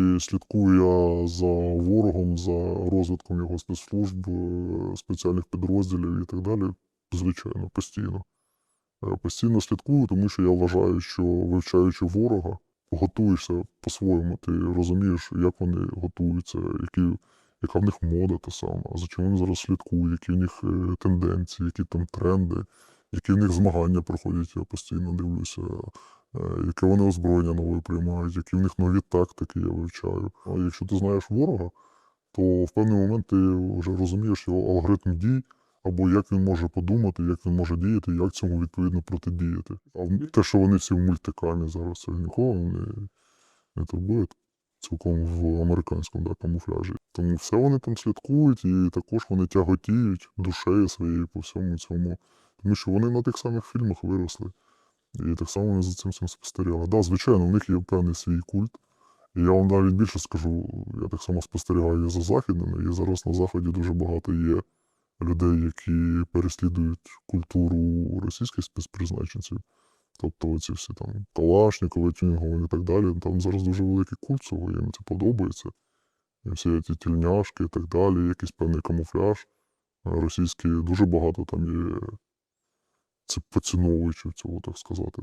чи слідкую я за ворогом, за розвитком його спецслужб, е, спеціальних підрозділів і так далі. Звичайно, постійно. Е, Постійно слідкую, тому що я вважаю, що вивчаючи ворога, готуєшся по-своєму. Ти розумієш, як вони готуються, які, яка в них мода та сама, за чим вони зараз слідкують, які в них е, тенденції, які там тренди, які в них змагання проходять, я постійно дивлюся, е, яке вони озброєння нове приймають, які в них нові тактики я вивчаю. А якщо ти знаєш ворога, то в певний момент ти вже розумієш його алгоритм дій, або як він може подумати, як він може діяти, як цьому відповідно протидіяти. А те, що вони всі в мультикамі зараз, це нікого не, не турбує. Цілком в американському да, камуфляжі. Тому все вони там слідкують, і також вони тяготіють душею своєю по всьому цьому. Тому що вони на тих самих фільмах виросли. І так само вони за цим всім спостерігали. Так, да, звичайно, в них є певний свій культ. І я вам навіть більше скажу, я так само спостерігаю і за західними, і зараз на заході дуже багато є людей, які переслідують культуру російських спецпризначенців. Тобто ці всі там Калашнікови, Тюнінгови і так далі. Там зараз дуже великий культ цього, їм це подобається. І всі ці тільняшки і так далі, якийсь певний камуфляж. А Російський дуже багато там є це поціновуючи цього, так сказати.